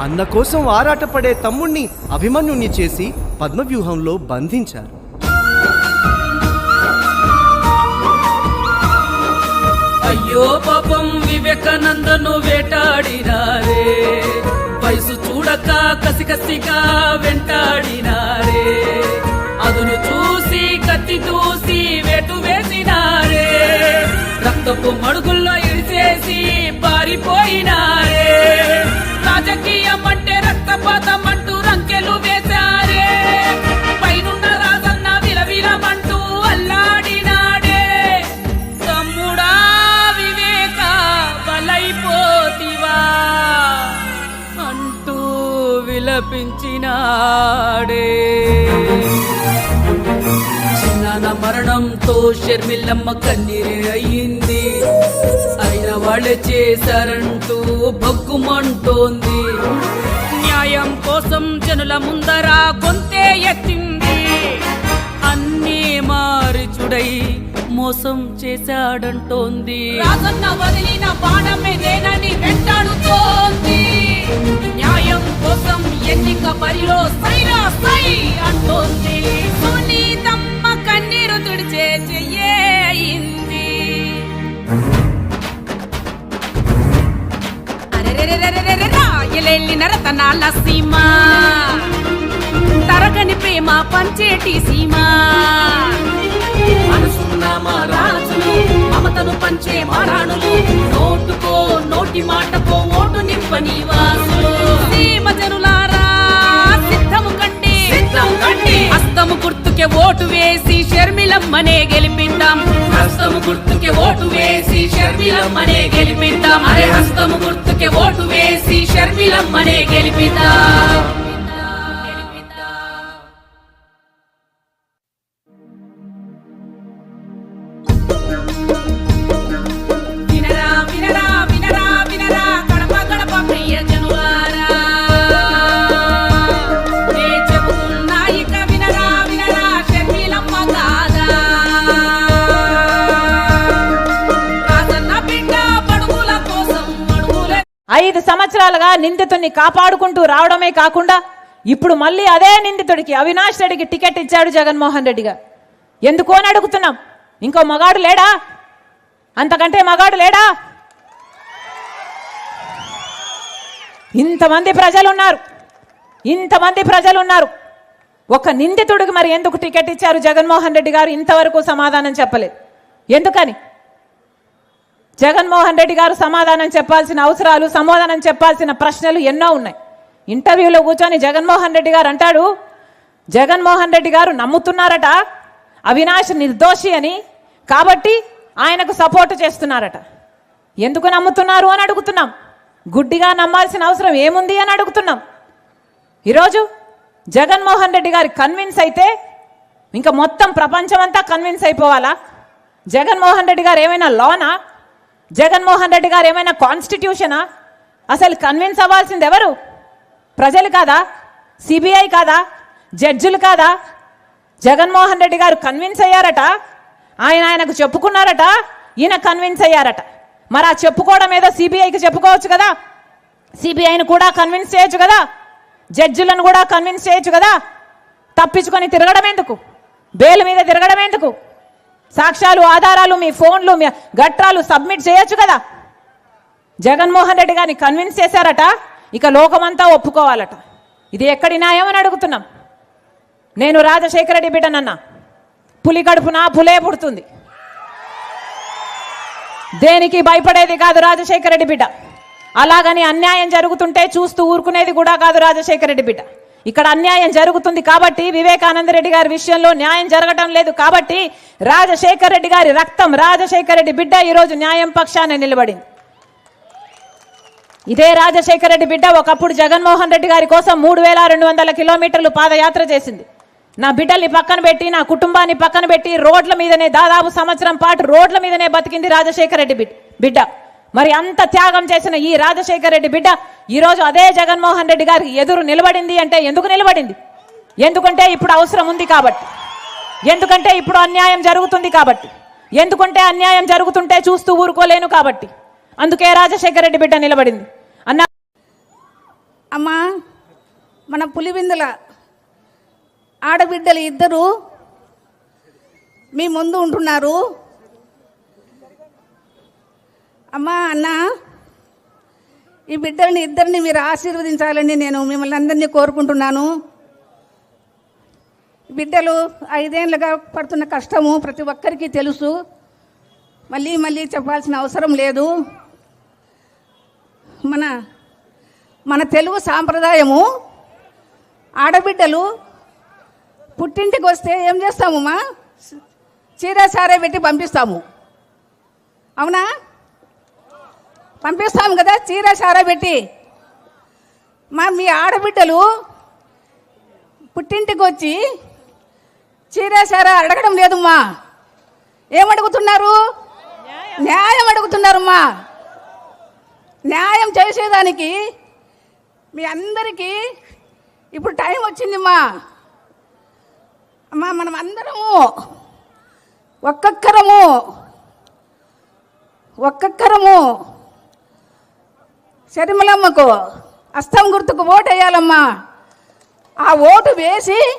అన్న కోసం ఆరాటపడే తమ్ముణ్ణి అభిమన్యుణ్ణి చేసి పద్మవ్యూహంలో బంధించారు. అయ్యో పాపం వివేకానందను వేటాడినారే. వయసు చూడక కసికసిగా వెంటాడినారే. అదును చూసి కత్తి దూసి వేటు వేసినారే. రక్తపు మడుగుల్లో ఇరిచేసి పారిపోయినా విలపించినాడే చిన్నాన మరణంతో షర్మిల్లమ్మ కన్నీరే అయ్యింది. అయిన వాళ్ళే చేశారంటూ భగ్గుమంటోంది. న్యాయం కోసం జనుల ముందర గొంతే ఎత్తింది. అన్నీ మారిచుడై మోసం చేశాడంటోంది. రాజన్న వదిలిన బాణమేదేనని వెంటాడుతో రాయలెల్లిన రతనాల సీమ తరగని ప్రేమ పంచేటి సీమ మనసున్న మా రాజులు మమతను పంచే మారాణులు నోటుకో నోటి మాటకో ఓటు నింపని వాసులు సీమ జనులారా సిద్ధము కండి సిద్ధం కండి గుర్తుకే ఓటు వేసి షర్మిలమ్మనే గెలిపిద్దాం హస్తము గుర్తుకే ఓటు వేసి షర్మిలమ్మనే గెలిపిద్దాం అరే హస్తము ఓటు వేసి షర్మిలమ్మనే గెలిపిందా ఐదు సంవత్సరాలుగా నిందితుడిని కాపాడుకుంటూ రావడమే కాకుండా ఇప్పుడు మళ్ళీ అదే నిందితుడికి అవినాష్ రెడ్డికి టికెట్ ఇచ్చాడు జగన్మోహన్ రెడ్డి గారు. ఎందుకు అని అడుగుతున్నాం. ఇంకో మగాడు లేడా? అంతకంటే మగాడు లేడా? ఇంతమంది ప్రజలు ఉన్నారు ఇంతమంది ప్రజలు ఉన్నారు ఒక నిందితుడికి మరి ఎందుకు టికెట్ ఇచ్చారు జగన్మోహన్ రెడ్డి గారు? ఇంతవరకు సమాధానం చెప్పలేదు. ఎందుకని? జగన్మోహన్ రెడ్డి గారు సమాధానం చెప్పాల్సిన అవసరాలు సమాధానం చెప్పాల్సిన ప్రశ్నలు ఎన్నో ఉన్నాయి. ఇంటర్వ్యూలో కూర్చొని జగన్మోహన్ రెడ్డి గారు అంటాడు జగన్మోహన్ రెడ్డి గారు నమ్ముతున్నారట అవినాష్ నిర్దోషి అని కాబట్టి ఆయనకు సపోర్ట్ చేస్తున్నారట. ఎందుకు నమ్ముతున్నారు అని అడుగుతున్నాం. గుడ్డిగా నమ్మాల్సిన అవసరం ఏముంది అని అడుగుతున్నాం. ఈరోజు జగన్మోహన్ రెడ్డి గారి కన్విన్స్ అయితే ఇంకా మొత్తం ప్రపంచమంతా కన్విన్స్ అయిపోవాలా? జగన్మోహన్ రెడ్డి గారు ఏమైనా లోనా? జగన్మోహన్ రెడ్డి గారు ఏమైనా కాన్స్టిట్యూషనా అసలు కన్విన్స్ అవ్వాల్సింది ఎవరు? ప్రజలు కాదా? సిబిఐ కాదా? జడ్జిలు కాదా? జగన్మోహన్ రెడ్డి గారు కన్విన్స్ అయ్యారట? ఆయన ఆయనకు చెప్పుకున్నారట? ఈయన కన్విన్స్ అయ్యారట. మరి ఆ చెప్పుకోవడం ఏదో సిబిఐకి చెప్పుకోవచ్చు కదా? సిబిఐని కూడా కన్విన్స్ చేయొచ్చు కదా? జడ్జిలను కూడా కన్విన్స్ చేయొచ్చు కదా? తప్పించుకొని తిరగడం ఎందుకు? బెయిల్ మీద తిరగడం ఎందుకు? సాక్ష్యాలు ఆధారాలు మీ ఫోన్లు మీ గట్రాలు సబ్మిట్ చేయొచ్చు కదా? జగన్మోహన్ రెడ్డి గారిని కన్విన్స్ చేశారట ఇక లోకమంతా ఒప్పుకోవాలట. ఇది ఎక్కడి న్యాయం అని అడుగుతున్నాం. నేను రాజశేఖర రెడ్డి బిడ్డనన్నా. పులి కడుపున పులే పుడుతుంది. దేనికి భయపడేది కాదు రాజశేఖర రెడ్డి బిడ్డ. అలాగని అన్యాయం జరుగుతుంటే చూస్తూ ఊరుకునేది కూడా కాదు రాజశేఖర రెడ్డి బిడ్డ. ఇక్కడ అన్యాయం జరుగుతుంది కాబట్టి వివేకానంద రెడ్డి గారి విషయంలో న్యాయం జరగటం లేదు కాబట్టి రాజశేఖర రెడ్డి గారి రక్తం రాజశేఖర రెడ్డి బిడ్డ ఈరోజు న్యాయం పక్షాన నిలబడింది. ఇదే రాజశేఖర రెడ్డి బిడ్డ ఒకప్పుడు జగన్మోహన్ రెడ్డి గారి కోసం మూడు వేల రెండు వందల కిలోమీటర్లు పాదయాత్ర చేసింది. నా బిడ్డల్ని పక్కన పెట్టి నా కుటుంబాన్ని పక్కన పెట్టి రోడ్ల మీదనే దాదాపు సంవత్సరం పాటు రోడ్ల మీదనే బతికింది రాజశేఖర రెడ్డి బిడ్డ. బిడ్డ మరి అంత త్యాగం చేసిన ఈ రాజశేఖర రెడ్డి బిడ్డ ఈరోజు అదే జగన్మోహన్ రెడ్డి గారికి ఎదురు నిలబడింది అంటే ఎందుకు నిలబడింది? ఎందుకంటే ఇప్పుడు అవసరం ఉంది కాబట్టి. ఎందుకంటే ఇప్పుడు అన్యాయం జరుగుతుంది కాబట్టి. ఎందుకంటే అన్యాయం జరుగుతుంటే చూస్తూ ఊరుకోలేను కాబట్టి. అందుకే రాజశేఖర రెడ్డి బిడ్డ నిలబడింది. అన్న అమ్మా మన పులివిందుల ఆడబిడ్డలు ఇద్దరు మీ ముందు ఉంటున్నారు. అమ్మా అన్న. ఈ బిడ్డల్ని ఇద్దరిని మీరు ఆశీర్వదించాలని నేను మిమ్మల్ని అందరినీ కోరుకుంటున్నాను. బిడ్డలు ఐదేళ్ళుగా పడుతున్న కష్టము ప్రతి ఒక్కరికి తెలుసు. మళ్ళీ మళ్ళీ చెప్పాల్సిన అవసరం లేదు. మన మన తెలుగు సాంప్రదాయము ఆడబిడ్డలు పుట్టింటికి వస్తే ఏం చేస్తామమ్మా? చీర సారే పెట్టి పంపిస్తాము. అవునా? పంపిస్తాం కదా చీర సారా పెట్టి. మా మీ ఆడబిడ్డలు పుట్టింటికి వచ్చి చీర సారా అడగడం లేదమ్మా ఏమడుగుతున్నారు? న్యాయం అడుగుతున్నారమ్మా న్యాయం చేసేదానికి మీ అందరికీ ఇప్పుడు టైం వచ్చిందిమ్మా అమ్మా మనం అందరము ఒక్కొక్కరము ఒక్కొక్కరము శరిమలమ్మకు అస్తం గుర్తుకు ఓటు వేయాలమ్మా ఆ ఓటు వేసి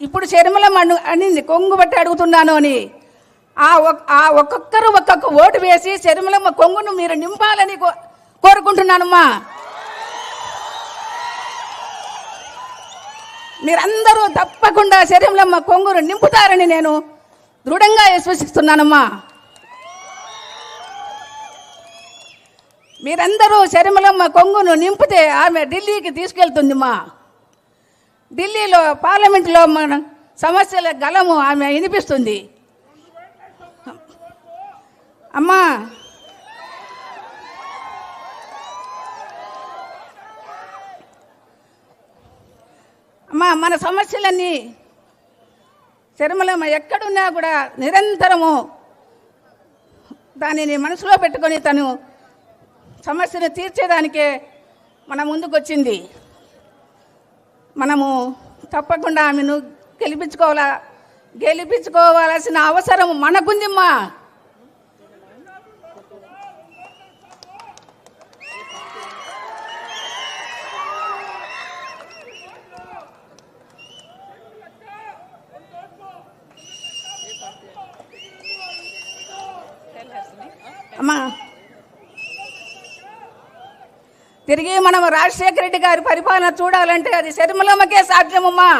ఇప్పుడు శరిమలమ్మ అను అనింది కొంగు బట్టి అడుగుతున్నాను అని. ఆ ఒక్- ఆ ఒక్కొక్కరు ఒక్కొక్క ఓటు వేసి శరిమలమ్మ కొంగును మీరు నింపాలని కో- కోరుకుంటున్నానమ్మా. మీరందరూ తప్పకుండా శరీరంలో కొంగురు నింపుతారని నేను దృఢంగా విశ్వసిస్తున్నానమ్మా. మీరందరూ శరీరంలో కొంగును నింపితే ఆమె ఢిల్లీకి తీసుకెళ్తుంది మా ఢిల్లీలో పార్లమెంట్లో మన సమస్యల గలము ఆమె వినిపిస్తుంది. అమ్మా. అమ్మా మన సమస్యలన్నీ శర్మలమ్మ ఎక్కడున్నా కూడా నిరంతరము దానిని మనసులో పెట్టుకొని తను సమస్యను తీర్చేదానికే మన ముందుకొచ్చింది. మనము తప్పకుండా ఆమెను గెలిపించుకోవాలా గెలిపించుకోవాల్సిన అవసరం మనకుందిమ్మా. అమ్మా. తిరిగి మనం రాజశేఖర రెడ్డి గారి పరిపాలన చూడాలంటే అది శర్మలమ్మకే సాధ్యమమ్మా.